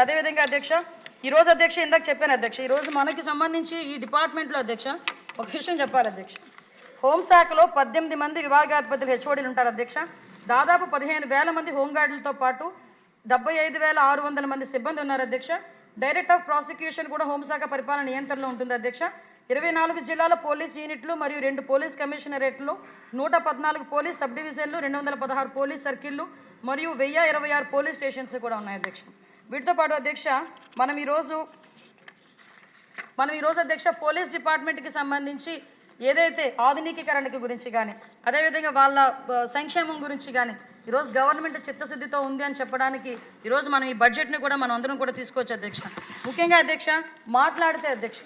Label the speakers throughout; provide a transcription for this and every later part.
Speaker 1: అదేవిధంగా అధ్యక్ష ఈరోజు అధ్యక్ష ఇందాక చెప్పాను అధ్యక్ష ఈరోజు మనకి సంబంధించి ఈ డిపార్ట్మెంట్లో అధ్యక్ష ఒక విషయం చెప్పాలి అధ్యక్ష. హోంశాఖలో పద్దెనిమిది మంది విభాగాధిపతులు హెచ్ఓడీలు ఉంటారు అధ్యక్ష. దాదాపు పదిహేను వేల మంది హోంగార్డులతో పాటు డెబ్బై ఐదు వేల ఆరు వందల మంది సిబ్బంది ఉన్నారు అధ్యక్ష. డైరెక్టర్ ఆఫ్ ప్రాసిక్యూషన్ కూడా హోంశాఖ పరిపాలన నియంత్రణలో ఉంటుంది అధ్యక్ష. ఇరవై నాలుగు జిల్లాల పోలీస్ యూనిట్లు మరియు రెండు పోలీస్ కమిషనరేట్లు నూట పద్నాలుగు పోలీస్ సబ్ డివిజన్లు రెండు వందల పదహారు పోలీస్ సర్కిళ్ళు మరియు వెయ్యి ఇరవై ఆరు పోలీస్ స్టేషన్స్ కూడా ఉన్నాయి అధ్యక్ష. వీటితో పాటు అధ్యక్ష మనం ఈరోజు మనం ఈరోజు అధ్యక్ష పోలీస్ డిపార్ట్మెంట్కి సంబంధించి ఏదైతే ఆధునికీకరణకి గురించి కానీ అదేవిధంగా వాళ్ళ సంక్షేమం గురించి కానీ ఈరోజు గవర్నమెంట్ చిత్తశుద్ధితో ఉంది అని చెప్పడానికి ఈరోజు మనం ఈ బడ్జెట్ని కూడా మనం అందరం కూడా తీసుకోవచ్చు అధ్యక్ష. ముఖ్యంగా అధ్యక్ష మాట్లాడితే అధ్యక్ష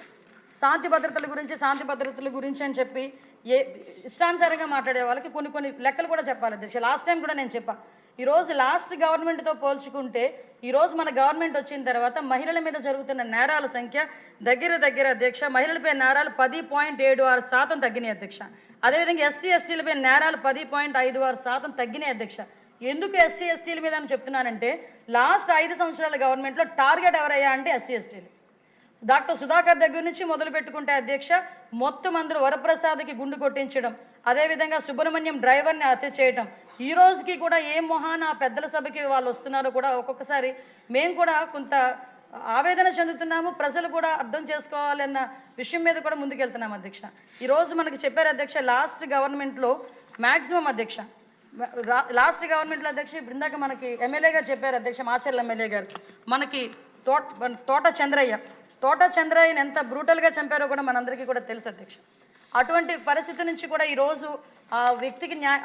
Speaker 1: శాంతి భద్రతల గురించి శాంతి భద్రతల గురించి అని చెప్పి ఏ ఇష్టానుసారంగా మాట్లాడే వాళ్ళకి కొన్ని కొన్ని లెక్కలు కూడా చెప్పాలి అధ్యక్ష. లాస్ట్ టైం కూడా నేను చెప్పా ఈరోజు లాస్ట్ గవర్నమెంట్తో పోల్చుకుంటే ఈరోజు మన గవర్నమెంట్ వచ్చిన తర్వాత మహిళల మీద జరుగుతున్న నేరాల సంఖ్య దగ్గర దగ్గర అధ్యక్ష మహిళలపై నేరాలు పది పాయింట్ ఏడు ఆరు శాతం తగ్గినాయి అధ్యక్ష. అదేవిధంగా ఎస్సీ ఎస్టీలపై నేరాలు పది పాయింట్ ఐదు ఆరు శాతం తగ్గినాయి అధ్యక్ష. ఎందుకు ఎస్సీ ఎస్టీల మీద అని చెప్తున్నానంటే లాస్ట్ ఐదు సంవత్సరాల గవర్నమెంట్లో టార్గెట్ ఎవరయ్యా అంటే ఎస్సీ ఎస్టీలు. డాక్టర్ సుధాకర్ దగ్గర నుంచి మొదలు పెట్టుకుంటే అధ్యక్ష మొత్తం అందరూ వరప్రసాద్కి గుండు కొట్టించడం అదేవిధంగా సుబ్రహ్మణ్యం డ్రైవర్ని హత్య చేయటం. ఈ రోజుకి కూడా ఏ మొహాన ఆ పెద్దల సభకి వాళ్ళు వస్తున్నారో కూడా ఒక్కొక్కసారి మేము కూడా కొంత ఆవేదన చెందుతున్నాము. ప్రజలు కూడా అర్థం చేసుకోవాలన్న విషయం మీద కూడా ముందుకెళ్తున్నాం అధ్యక్ష. ఈరోజు మనకి చెప్పారు అధ్యక్ష లాస్ట్ గవర్నమెంట్లో మ్యాక్సిమం అధ్యక్ష. లాస్ట్ గవర్నమెంట్లో అధ్యక్ష ఇప్పుడు ఇందాక మనకి ఎమ్మెల్యే గారు చెప్పారు అధ్యక్ష మాచర్ల ఎమ్మెల్యే గారు. మనకి తోట తోట చంద్రయ్య తోట చంద్రయ్యను ఎంత బ్రూటల్గా చంపారో కూడా మనందరికీ కూడా తెలుసు అధ్యక్ష. అటువంటి పరిస్థితి నుంచి కూడా ఈరోజు ఆ వ్యక్తికి న్యాయ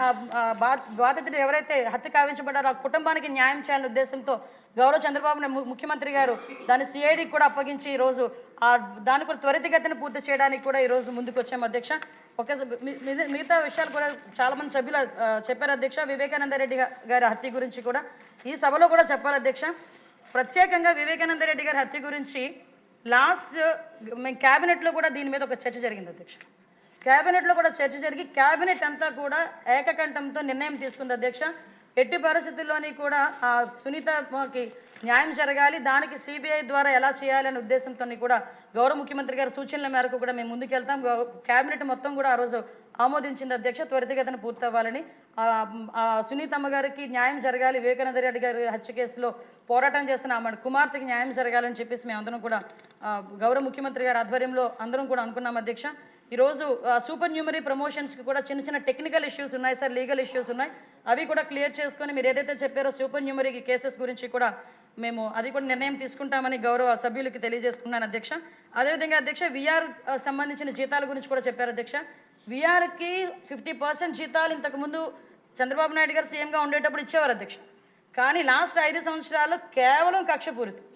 Speaker 1: బా- బాధితుడు ఎవరైతే హత్య కావించబడ్డారో ఆ కుటుంబానికి న్యాయం చేయాలనే ఉద్దేశంతో గౌరవ చంద్రబాబు ముఖ్యమంత్రి గారు దాన్ని సిఐడికి కూడా అప్పగించి ఈరోజు ఆ దాని కూడా త్వరితగతిని పూర్తి చేయడానికి కూడా ఈరోజు ముందుకు వచ్చాము అధ్యక్ష. ఒకసారి మిగతా విషయాలు కూడా చాలామంది సభ్యులు చెప్పారు అధ్యక్ష. వివేకానంద రెడ్డి గారి హత్య గురించి కూడా ఈ సభలో కూడా చెప్పాలి అధ్యక్ష. ప్రత్యేకంగా వివేకానంద రెడ్డి గారి హత్య గురించి లాస్ట్ మేము క్యాబినెట్లో కూడా దీని మీద ఒక చర్చ జరిగింది అధ్యక్ష. క్యాబినెట్లో కూడా చర్చ జరిగి క్యాబినెట్ అంతా కూడా ఏకకంఠంతో నిర్ణయం తీసుకుంది అధ్యక్ష. ఎట్టి పరిస్థితుల్లోని కూడా ఆ సునీతకి న్యాయం జరగాలి. దానికి సిబిఐ ద్వారా ఎలా చేయాలనే ఉద్దేశంతో కూడా గౌరవ ముఖ్యమంత్రి గారి సూచనల మేరకు కూడా మేము ముందుకెళ్తాం. గౌ- క్యాబినెట్ మొత్తం కూడా ఆ రోజు ఆమోదించింది అధ్యక్ష త్వరితగతిన పూర్తవ్వాలని. ఆ, సునీతమ్మ గారికి న్యాయం జరగాలి. వివేకానంద రెడ్డి గారి హత్య కేసులో పోరాటం చేస్తున్న ఆమె కుమార్తెకి న్యాయం జరగాలని చెప్పేసి మేము అందరం కూడా గౌరవ ముఖ్యమంత్రి గారి ఆధ్వర్యంలో అందరం కూడా అనుకున్నాం అధ్యక్ష. ఈరోజు సూపర్ న్యూమరీ ప్రమోషన్స్కి కూడా చిన్న చిన్న టెక్నికల్ ఇష్యూస్ ఉన్నాయి సార్ లీగల్ ఇష్యూస్ ఉన్నాయి. అవి కూడా క్లియర్ చేసుకొని మీరు ఏదైతే చెప్పారో సూపర్ న్యూమరీ కేసెస్ గురించి కూడా మేము అది కూడా నిర్ణయం తీసుకుంటామని గౌరవ సభ్యులకి తెలియజేసుకున్నాను అధ్యక్ష. అదేవిధంగా అధ్యక్ష విఆర్ సంబంధించిన జీతాల గురించి కూడా చెప్పారు అధ్యక్ష. విఆర్కి ఫిఫ్టీ పర్సెంట్ జీతాలు ఇంతకుముందు చంద్రబాబు నాయుడు గారు సీఎంగా ఉండేటప్పుడు ఇచ్చేవారు అధ్యక్ష. కానీ లాస్ట్ ఐదు సంవత్సరాలు కేవలం కక్షపూరితం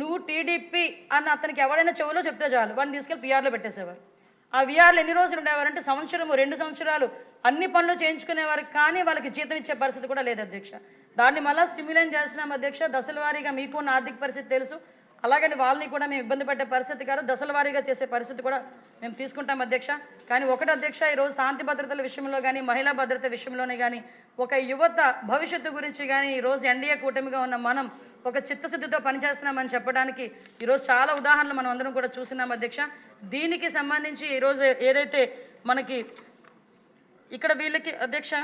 Speaker 1: నువ్వు టీడీపీ అని అతనికి ఎవరైనా చెవులో చెప్తే చాలు. వాడిని తీసుకెళ్ళి పిఆర్లో పెట్టేసేవారు. ఆ విఆర్లు ఎన్ని రోజులు ఉండేవారంటే సంవత్సరము రెండు సంవత్సరాలు. అన్ని పనులు చేయించుకునేవారు కానీ వాళ్ళకి జీతం ఇచ్చే పరిస్థితి కూడా లేదు అధ్యక్ష. దాన్ని మళ్ళీ స్టిమ్యులేట్ చేస్తున్నాం అధ్యక్ష. దశల వారీగా మీకు ఉన్న ఆర్థిక పరిస్థితి తెలుసు. అలాగని వాళ్ళని కూడా మేము ఇబ్బంది పడే పరిస్థితి కాదు. దశల వారీగా చేసే పరిస్థితి కూడా మేము తీసుకుంటాం అధ్యక్ష. కానీ ఒకటి అధ్యక్ష ఈరోజు శాంతి భద్రతల విషయంలో కానీ మహిళా భద్రత విషయంలోనే కానీ ఒక యువత భవిష్యత్తు గురించి కానీ ఈరోజు ఎన్డీఏ కూటమిగా ఉన్న మనం ఒక చిత్తశుద్ధితో పనిచేస్తున్నామని చెప్పడానికి ఈరోజు చాలా ఉదాహరణలు మనం అందరం కూడా చూస్తున్నాం అధ్యక్ష. దీనికి సంబంధించి ఈరోజు ఏదైతే మనకి ఇక్కడ వీళ్ళకి అధ్యక్ష